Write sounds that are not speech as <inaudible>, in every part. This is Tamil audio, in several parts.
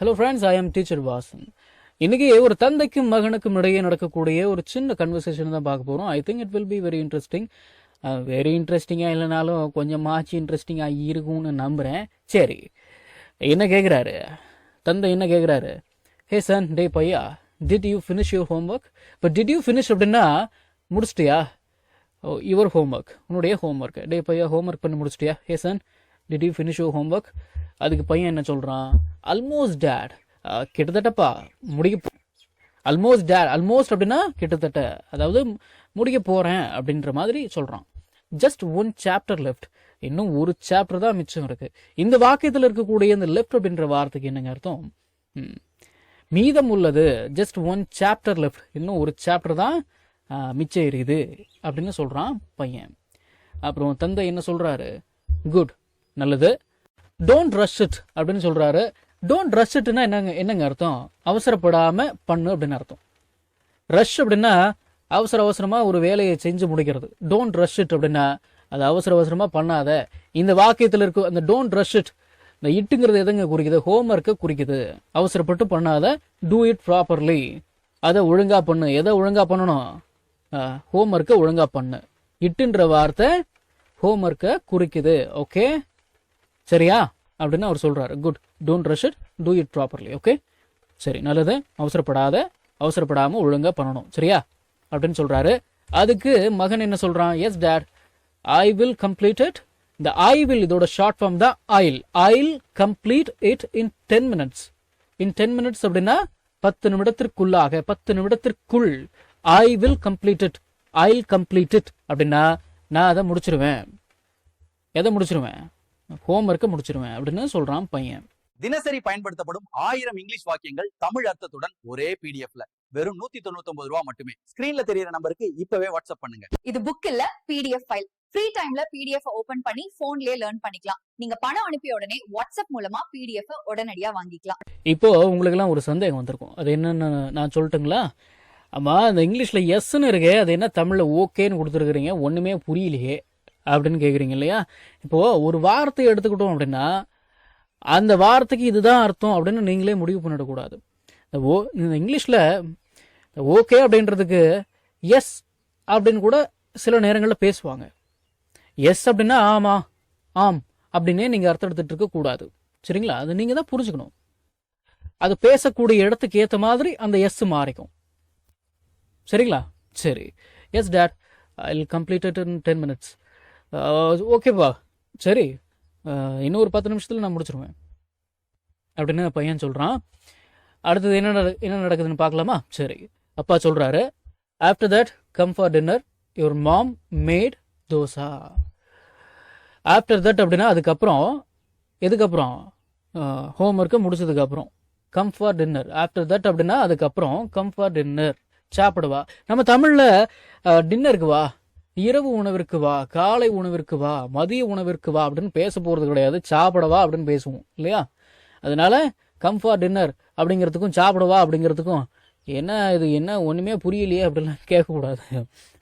Hello friends I am teacher Vasan இன்னைக்கு ஒரு தந்தைக்கும் மகனுக்கும் இடையே நடக்கக்கூடிய ஒரு சின்ன கன்வர்சேஷன் தான் பார்க்க போகிறோம் I think it will be very interesting very இன்ட்ரெஸ்டிங்காக இல்லைனாலும் கொஞ்சம் மாச்சு இன்ட்ரெஸ்டிங்காக இருக்கும்னு நம்புகிறேன் சரி என்ன கேட்குறாரு தந்தை என்ன கேட்குறாரு ஹே சன் டே பையா did you finish your homework இப்போ டிட் யூ ஃபினிஷ் அப்படின்னா முடிச்சிட்டியா? ஓ யுவர் ஹோம் ஒர்க் உன்னுடைய ஹோம் ஒர்க் டே பையா ஹோம்ஒர்க் பண்ணி முடிச்சிட்டியா? Hey son did you finish your homework அதுக்கு பையன் என்ன சொல்கிறான் அல்மோஸ்ட் டேட் கிட்டத்தட்டப்பா முடிக்க அல்மோஸ்ட் டேட் அல்மோஸ்ட் அப்படின்னா கிட்டத்தட்ட. அதாவது முடிக்க போகிறேன் அப்படின்ற மாதிரி சொல்கிறான் ஜஸ்ட் ஒன் சாப்டர் லெஃப்ட் இன்னும் ஒரு சாப்டர் தான் மிச்சம் இருக்கு. இந்த வாக்கியத்தில் இருக்கக்கூடிய இந்த லெஃப்ட் அப்படின்ற வார்த்தைக்கு என்னங்க அர்த்தம்? ம். மீதம் உள்ளது ஜஸ்ட் ஒன் சாப்டர் லெஃப்ட் இன்னும் ஒரு சாப்டர் தான் மிச்சம் இருக்குது அப்படின்னு சொல்கிறான் பையன். அப்புறம் தந்தை என்ன சொல்கிறாரு குட் நல்லது. டோன்ட் ரஷ் இட் அப்படின்னு சொல்கிறாரு டோன்ட் ரஷ் இட்னா என்னங்க என்னங்க அர்த்தம்? அவசரப்படாமல் பண்ணு அப்படின்னு அர்த்தம். ரஷ் அப்படின்னா அவசர அவசரமாக ஒரு வேலையை செஞ்சு முடிக்கிறது. டோன்ட் ரஷ் இட் அப்படின்னா அது அவசர அவசரமாக பண்ணாத. இந்த வாக்கியத்தில் இருக்க அந்த டோன்ட் ரஷ் இட் இந்த இட்டுங்கிறது எதுங்க குறிக்குது? ஹோம்ஒர்க்கை குறிக்குது. அவசரப்பட்டு பண்ணாத டூ இட் ப்ராப்பர்லி அதை ஒழுங்காக பண்ணு. எதை ஒழுங்காக பண்ணணும்? ஹோம்ஒர்க்கை ஒழுங்காக பண்ணு. இட்டுன்ற வார்த்தை ஹோம்ஒர்க்கை குறிக்குது. ஓகே சரியா? அப்படின்னு அவர் சொல்றாரு. Good don't rush it do it properly okay சரி நல்லது. அவசரப்படாத. அவசரப்படாம ஒழுங்கா பண்ணணும். சரியா? அப்படின்னு சொல்றாரு. அதுக்கு மகன் என்ன சொல்றான்? Yes dad I will complete it இந்த ஐ வில் இதோட ஷார்ட் ஃபார்ம் தான் I'll I'll complete it in ten minutes in ten minutes அப்படின்னா பத்து நிமிடத்திற்குள்ளாக பத்து நிமிடத்திற்குள் I will complete it I'll complete it அப்படின்னா நான் அதை முடிச்சிருவேன். எதை முடிச்சிருவேன்? ஹோம்ஒர்க்கை முடிச்சிருவேன் அப்படின்னு சொல்றான் பையன். தினசரி பயன்படுத்தப்படும் ஆயிரம் இங்கிலீஷ் வாக்கியங்கள் தமிழ் அர்த்தத்துடன் ஒரே பிடிஎஃப்ல வெறும் நூத்தி தொண்ணூத்தி ஒன்பது ரூபா மட்டுமே. ஸ்கிரீன்ல தெரியற நம்பருக்கு இப்பவே வாட்ஸ்அப் பண்ணுங்க. இது புக் இல்ல பிடிஎஃப் ஃபைல் ஃப்ரீ டைம்ல பிடிஎஃப் ஓபன் பண்ணி போன்லயே லேர்ன் பண்ணிக்கலாம். நீங்க பணம் அனுப்பிய உடனே வாட்ஸ்அப் மூலமா பிடிஎஃப் உடனடியா வாங்கிக்கலாம். இப்போ உங்களுக்கெல்லாம் ஒரு சந்தேகம் வந்திருக்கும். அது என்னன்னு நான் சொல்லட்டுங்களா? ஆமா அந்த இங்கிலீஷ்ல எஸ்ன்னு இருக்கே அது என்ன தமிழ்ல ஓகேன்னு கொடுத்துருக்குறீங்க? ஒண்ணுமே புரியலையே. அப்படின்னு கேட்குறீங்க இல்லையா இப்போ ஒரு வார்த்தையை எடுத்துக்கிட்டோம் அப்படின்னா அந்த வார்த்தைக்கு இதுதான் அர்த்தம் அப்படின்னு நீங்களே முடிவு பண்ணிடக்கூடாது. இந்த ஓ இந்த இங்கிலீஷில் ஓகே அப்படின்றதுக்கு எஸ் அப்படின்னு கூட சில நேரங்களில் பேசுவாங்க. எஸ் அப்படின்னா ஆமா ஆம் அப்படின்னே நீங்கள் அர்த்தம் எடுத்துட்டு இருக்க கூடாது. சரிங்களா? அது நீங்கள் தான் புரிஞ்சுக்கணும். அது பேசக்கூடிய இடத்துக்கு ஏற்ற மாதிரி அந்த எஸ் மாறிக்கும். சரிங்களா? சரி. Yes dad I will complete it in ten minutes ஓகேப்பா சரி. இன்னும் ஒரு பத்து நிமிஷத்தில் நான் முடிச்சிருவேன். அப்படின்னு பையன் சொல்கிறான் அடுத்தது என்ன நட- என்ன நடக்குதுன்னு பார்க்கலாமா? சரி. அப்பா சொல்கிறாரு after that come for dinner your mom made dosa after that அப்படின்னா அதுக்கப்புறம் எதுக்கப்புறம்? ஹோம் ஒர்க்கை முடிச்சதுக்கப்புறம். Come for dinner after that அப்படின்னா அதுக்கப்புறம் கம் ஃபார் டின்னர் சாப்பிடுவா நம்ம தமிழில் டின்னருக்கு வா. இரவு உணவிற்கு வா காலை உணவிற்கு வா மதிய உணவிற்கு வா அப்படின்னு பேச போகிறது கிடையாது. சாப்பிடவா அப்படின்னு பேசுவோம் இல்லையா? அதனால கம் ஃபார் டின்னர் அப்படிங்கிறதுக்கும் சாப்பிடவா அப்படிங்கிறதுக்கும் என்ன இது என்ன ஒன்றுமே புரியலையே அப்படிலாம் <laughs> கேட்கக்கூடாது.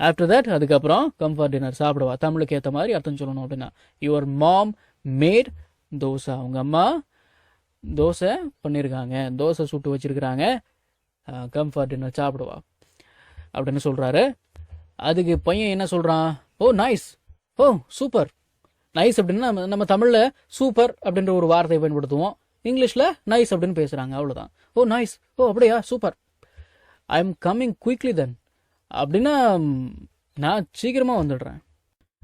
ஆஃப்டர் தட் அதுக்கப்புறம் கம் ஃபார் டின்னர் சாப்பிடவா தமிழுக்கு ஏற்ற மாதிரி அர்த்தம் சொல்லணும் அப்படின்னா யுவர் மாம் மேட் தோசை. அவங்க அம்மா தோசை பண்ணியிருக்காங்க தோசை சுட்டு வச்சிருக்கிறாங்க. கம் ஃபார் டின்னர் சாப்பிடுவா அப்படின்னு சொல்கிறாரு அதுக்கு பையன் என்ன சொல்கிறான் oh nice oh super nice அப்படின்னா நம்ம நம்ம தமிழில் சூப்பர் அப்படின்ற ஒரு வார்த்தையை பயன்படுத்துவோம். இங்கிலீஷில் நைஸ் அப்படின்னு பேசுகிறாங்க அவ்வளோதான் ஓ நைஸ் ஓ அப்படியா? Super I am coming quickly then அப்படின்னா நான் சீக்கிரமாக வந்துடுறேன்.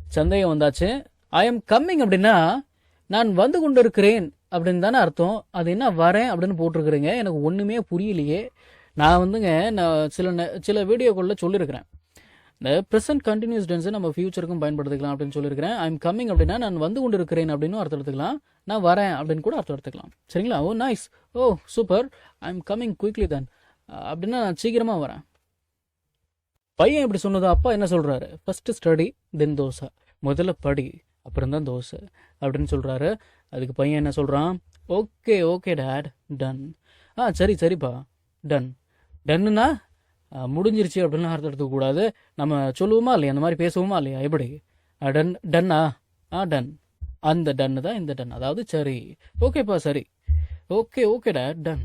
சந்தேகம் வந்தாச்சு. ஐ எம் கம்மிங் அப்படின்னா நான் வந்து கொண்டு இருக்கிறேன் அப்படின்னு தானே அர்த்தம். அது என்ன வரேன் அப்படின்னு போட்டிருக்கிறேங்க. எனக்கு ஒன்றுமே புரியலையே. நான் வந்துங்க நான் சில நே- சில வீடியோக்களில் சொல்லியிருக்கிறேன். இந்த ப்ரெசென்ட் கண்டினியூஸ் டென்ஸை நம்ம ஃபியூச்சருக்கும் பயன்படுத்திக்கலாம் அப்படின்னு சொல்லியிருக்கிறேன். ஐம் கம்மிங் அப்படின்னா நான் வந்து கொண்டு இருக்கிறேன் அப்படின்னு அர்த்தம் எடுத்துக்கலாம். நான் வரேன் அப்படின்னு கூட அர்த்தம் எடுத்துக்கலாம். சரிங்களா? ஓ nice oh super I coming quickly then அப்படின்னா நான் சீக்கிரமாக வரேன். பையன் இப்படி சொன்னது அப்பா என்ன சொல்கிறாரு ஃபஸ்ட்டு ஸ்டடி தென் தோசை. முதல்ல படி அப்புறம் தான் தோசை அப்படின்னு சொல்கிறாரு அதுக்கு பையன் என்ன சொல்கிறான் ஓகே ஓகே டேட் டன் ஆ சரி சரிப்பா. டன் டன்னுனா முடிஞ்சிருச்சு அப்படின்னு அர்த்தம் எடுத்துக்கூடாது நம்ம சொல்லுவோமா இல்லையா? அந்த மாதிரி பேசுவோமா இல்லையா? எப்படி? டன் டன்னா ஆ டன் அந்த டன்னு தான் இந்த டன் அதாவது சரி. ஓகேப்பா சரி. ஓகே ஓகேடா டன்